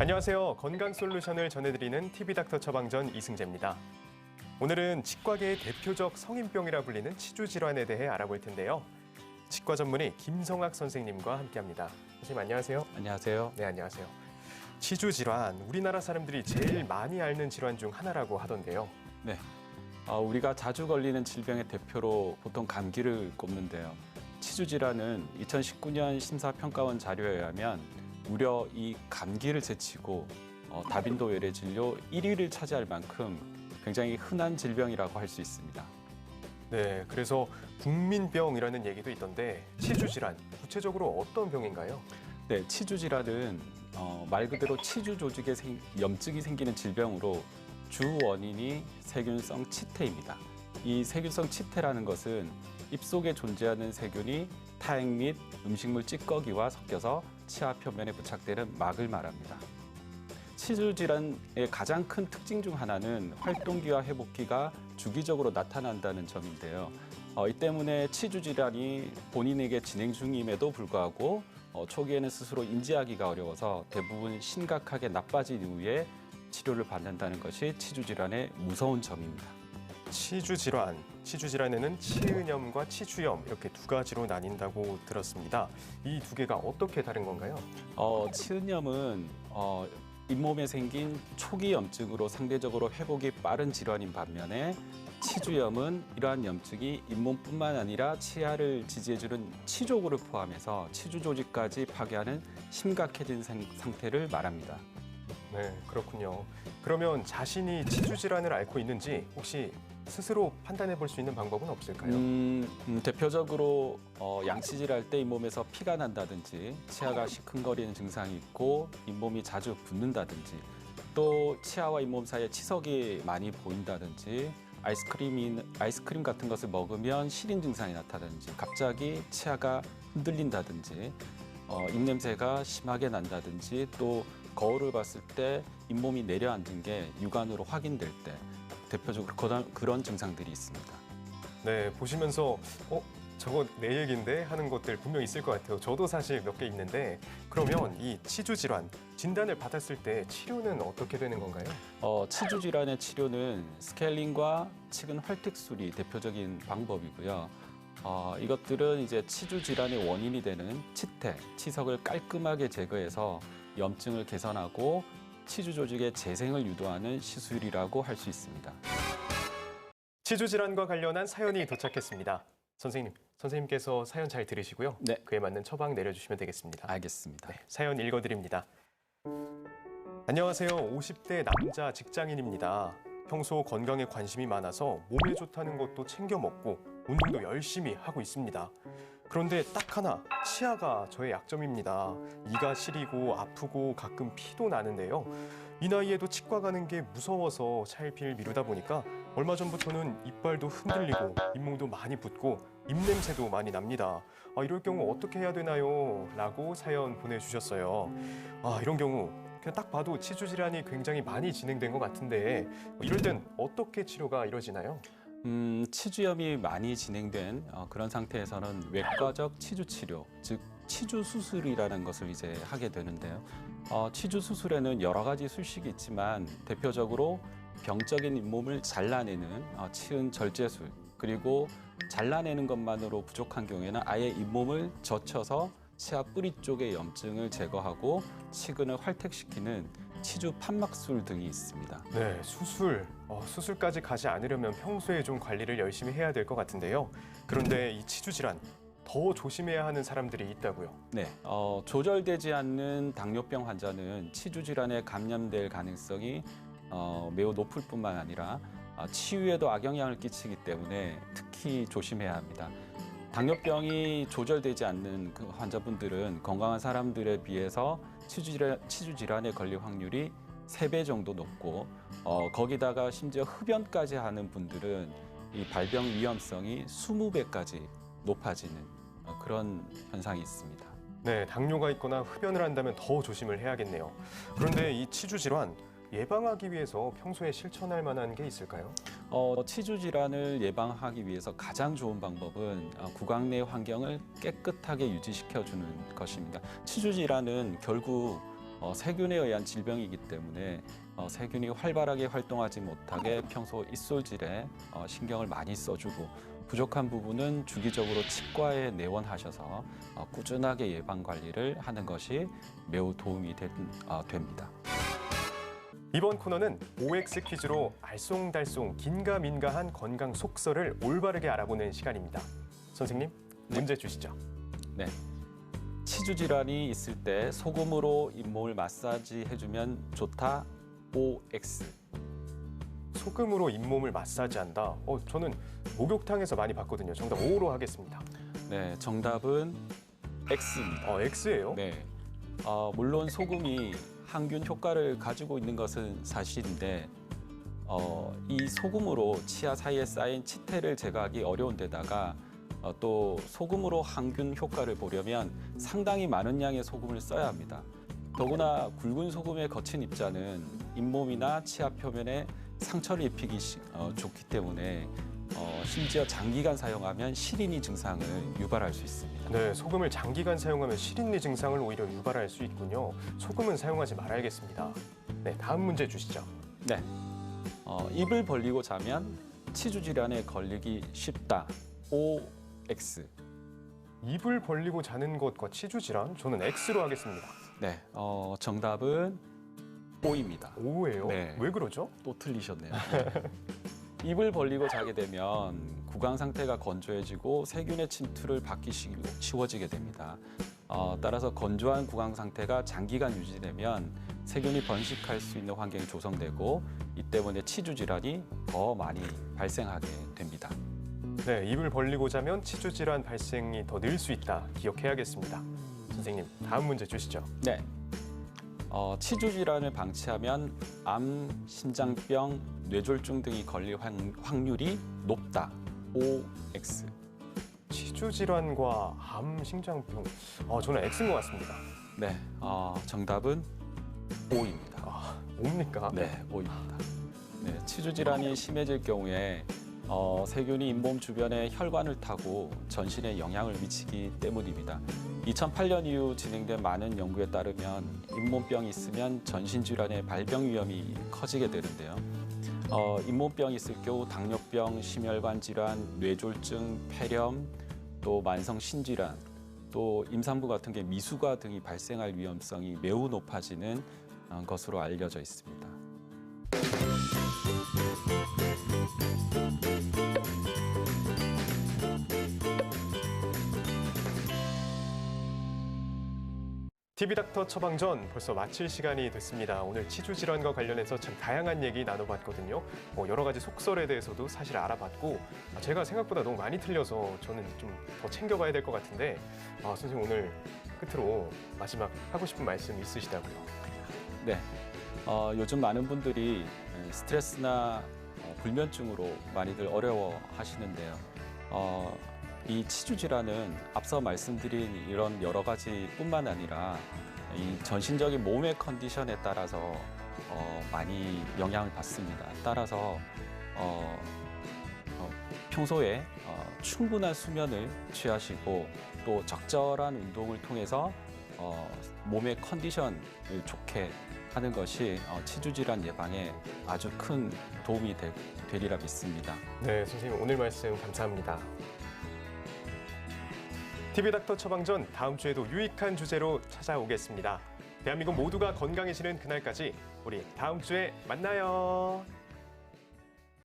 안녕하세요. 건강 솔루션을 전해드리는 TV닥터 처방전 이승재입니다. 오늘은 치과계의 대표적 성인병이라 불리는 치주 질환에 대해 알아볼 텐데요. 치과 전문의 김성학 선생님과 함께합니다. 선생님 안녕하세요. 안녕하세요. 네, 안녕하세요. 치주 질환, 우리나라 사람들이 제일 많이 앓는 질환 중 하나라고 하던데요. 네. 어, 우리가 자주 걸리는 질병의 대표로 보통 감기를 꼽는데요. 치주 질환은 2019년 심사평가원 자료에 의하면 무려 이 감기를 제치고 어, 다빈도 외래 진료 1위를 차지할 만큼 굉장히 흔한 질병이라고 할 수 있습니다. 네, 그래서 국민병이라는 얘기도 있던데 치주 질환, 구체적으로 어떤 병인가요? 네, 치주 질환은 어, 말 그대로 치주 조직에 생, 염증이 생기는 질병으로 주 원인이 세균성 치태입니다. 이 세균성 치태라는 것은 입속에 존재하는 세균이 타액 및 음식물 찌꺼기와 섞여서 치아 표면에 부착되는 막을 말합니다. 치주 질환의 가장 큰 특징 중 하나는 활동기와 회복기가 주기적으로 나타난다는 점인데요. 어, 이 때문에 치주 질환이 본인에게 진행 중임에도 불구하고 어, 초기에는 스스로 인지하기가 어려워서 대부분 심각하게 나빠진 이후에 치료를 받는다는 것이 치주 질환의 무서운 점입니다. 치주 질환, 치주 질환에는 치은염과 치주염 이렇게 두 가지로 나뉜다고 들었습니다. 이 두 개가 어떻게 다른 건가요? 어, 치은염은 어, 잇몸에 생긴 초기 염증으로 상대적으로 회복이 빠른 질환인 반면에 치주염은 이러한 염증이 잇몸뿐만 아니라 치아를 지지해주는 치조골을 포함해서 치주 조직까지 파괴하는 심각해진 상- 상태를 말합니다. 네, 그렇군요. 그러면 자신이 치주 질환을 앓고 있는지 혹시 스스로 판단해 볼 수 있는 방법은 없을까요? 음, 음, 대표적으로 어, 양치질 할 때 잇몸에서 피가 난다든지 치아가 시큰거리는 증상이 있고 잇몸이 자주 붓는다든지 또 치아와 잇몸 사이에 치석이 많이 보인다든지 아이스크림이 아이스크림 같은 것을 먹으면 시린 증상이 나타나든지 갑자기 치아가 흔들린다든지 어, 입냄새가 심하게 난다든지 또 거울을 봤을 때 잇몸이 내려앉은 게 육안으로 확인될 때 대표적으로 그런, 그런 증상들이 있습니다. 네, 보시면서 어, 저거 내 얘긴데 하는 것들 분명 있을 것 같아요. 저도 사실 몇 개 있는데 그러면 이 치주 질환 진단을 받았을 때 치료는 어떻게 되는 건가요? 어, 치주 질환의 치료는 스케일링과 치근 활택술이 대표적인 방법이고요. 어, 이것들은 이제 치주 질환의 원인이 되는 치태, 치석을 깔끔하게 제거해서 염증을 개선하고 치주 조직의 재생을 유도하는 시술이라고 할 수 있습니다. 치주 질환과 관련한 사연이 도착했습니다. 선생님, 선생님께서 사연 잘 들으시고요. 네. 그에 맞는 처방 내려주시면 되겠습니다. 알겠습니다. 네, 사연 읽어드립니다. 안녕하세요. 50대 남자 직장인입니다. 평소 건강에 관심이 많아서 몸에 좋다는 것도 챙겨 먹고 운동도 열심히 하고 있습니다. 그런데 딱 하나 치아가 저의 약점입니다. 이가 시리고 아프고 가끔 피도 나는데요. 이 나이에도 치과 가는 게 무서워서 차일피일 미루다 보니까 얼마 전부터는 이빨도 흔들리고 잇몸도 많이 붓고 입냄새도 많이 납니다. 아, 이럴 경우 어떻게 해야 되나요? 라고 사연 보내주셨어요. 아, 이런 경우 그냥 딱 봐도 치주 질환이 굉장히 많이 진행된 것 같은데 이럴 땐 어떻게 치료가 이루어지나요? 음, 치주염이 많이 진행된 어, 그런 상태에서는 외과적 치주 치료, 즉 치주 수술이라는 것을 이제 하게 되는데요. 어, 치주 수술에는 여러 가지 술식이 있지만 대표적으로 병적인 잇몸을 잘라내는 어, 치은 절제술 그리고 잘라내는 것만으로 부족한 경우에는 아예 잇몸을 젖혀서 치아 뿌리 쪽의 염증을 제거하고 치근을 활택시키는 치주 판막술 등이 있습니다. 네, 수술. 어, 수술까지 가지 않으려면 평소에 좀 관리를 열심히 해야 될 것 같은데요. 그런데 이 치주 질환 더 조심해야 하는 사람들이 있다고요. 네, 어, 조절되지 않는 당뇨병 환자는 치주 질환에 감염될 가능성이 어, 매우 높을 뿐만 아니라 어, 치유에도 악영향을 끼치기 때문에 특히 조심해야 합니다. 당뇨병이 조절되지 않는 그 환자분들은 건강한 사람들에 비해서 치주 질환, 치주 질환에 걸릴 확률이 세 배 정도 높고 어, 거기다가 심지어 흡연까지 하는 분들은 이 발병 위험성이 20배까지 높아지는 어, 그런 현상이 있습니다. 네, 당뇨가 있거나 흡연을 한다면 더 조심을 해야겠네요. 그런데 이 치주 질환 예방하기 위해서 평소에 실천할 만한 게 있을까요? 어, 치주 질환을 예방하기 위해서 가장 좋은 방법은 어, 구강 내 환경을 깨끗하게 유지시켜 주는 것입니다. 치주 질환은 결국 어, 세균에 의한 질병이기 때문에 어, 세균이 활발하게 활동하지 못하게 평소 입술질에 어, 신경을 많이 써주고 부족한 부분은 주기적으로 치과에 내원하셔서 어, 꾸준하게 예방 관리를 하는 것이 매우 도움이 된- 어, 됩니다. 이번 코너는 OX 퀴즈로 알쏭달쏭 긴가민가한 건강 속설을 올바르게 알아보는 시간입니다. 선생님, 문제 주시죠. 네. 치주 질환이 있을 때 소금으로 잇몸을 마사지 해주면 좋다. OX. 소금으로 잇몸을 마사지한다. 어, 저는 목욕탕에서 많이 봤거든요. 정답 O로 하겠습니다. 네, 정답은 X입니다. 어, X예요? 네. 어, 물론 소금이 항균 효과를 가지고 있는 것은 사실인데 어, 이 소금으로 치아 사이에 쌓인 치태를 제거하기 어려운 데다가 어, 또 소금으로 항균 효과를 보려면 상당히 많은 양의 소금을 써야 합니다. 더구나 굵은 소금의 거친 입자는 잇몸이나 치아 표면에 상처를 입히기 시- 어, 좋기 때문에 어, 심지어 장기간 사용하면 시린이 증상을 유발할 수 있습니다. 네, 소금을 장기간 사용하면 실인리 증상을 오히려 유발할 수 있군요. 소금은 사용하지 말아야겠습니다. 네, 다음 문제 주시죠. 네. 어, 입을 벌리고 자면 치주 질환에 걸리기 쉽다. OX. 입을 벌리고 자는 것과 치주 질환? 저는 X로 하겠습니다. 네. 어, 정답은 O입니다. O예요? 네. 왜 그러죠? 또 틀리셨네요. 입을 벌리고 자게 되면 구강 상태가 건조해지고 세균의 침투를 받기 쉬- 쉬워지게 됩니다. 어, 따라서 건조한 구강 상태가 장기간 유지되면 세균이 번식할 수 있는 환경이 조성되고 이 때문에 치주 질환이 더 많이 발생하게 됩니다. 네, 입을 벌리고 자면 치주 질환 발생이 더 늘 수 있다. 기억해야겠습니다. 선생님, 다음 문제 주시죠. 네. 어, 치주 질환을 방치하면 암, 심장병, 뇌졸중 등이 걸릴 확- 확률이 높다. OX. 치주 질환과 암, 심장병. 어, 저는 X인 것 같습니다. 네. 어, 정답은 O입니다. 아, 뭡니까? 네, O입니다. 네, 치주 질환이 심해질 경우에 어, 세균이 잇몸 주변에 혈관을 타고 전신에 영향을 미치기 때문입니다. 2008년 이후 진행된 많은 연구에 따르면 잇몸병이 있으면 전신 질환의 발병 위험이 커지게 되는데요. 어, 잇몸병이 있을 경우 당뇨병, 심혈관 질환, 뇌졸중, 폐렴, 또 만성 신질환, 또 임산부 같은 게 미수가 등이 발생할 위험성이 매우 높아지는 어, 것으로 알려져 있습니다. TV닥터 처방전 벌써 마칠 시간이 됐습니다. 오늘 치주 질환과 관련해서 참 다양한 얘기 나눠봤거든요. 뭐 여러 가지 속설에 대해서도 사실 알아봤고 아, 제가 생각보다 너무 많이 틀려서 저는 좀 더 챙겨봐야 될 것 같은데 아, 선생님 오늘 끝으로 마지막 하고 싶은 말씀 있으시다고요? 네, 어, 요즘 많은 분들이 에, 스트레스나 어, 불면증으로 많이들 어려워 하시는데요. 어, 이 치주 질환은 앞서 말씀드린 이런 여러 가지 뿐만 아니라 이 전신적인 몸의 컨디션에 따라서 어, 많이 영향을 받습니다. 따라서 어, 어, 평소에 어, 충분한 수면을 취하시고 또 적절한 운동을 통해서 어, 몸의 컨디션을 좋게 하는 것이 어, 치주 질환 예방에 아주 큰 도움이 되, 되리라 믿습니다. 네, 선생님 오늘 말씀 감사합니다. TV닥터 처방전 다음 주에도 유익한 주제로 찾아오겠습니다. 대한민국 모두가 건강해지는 그날까지 우리 다음 주에 만나요.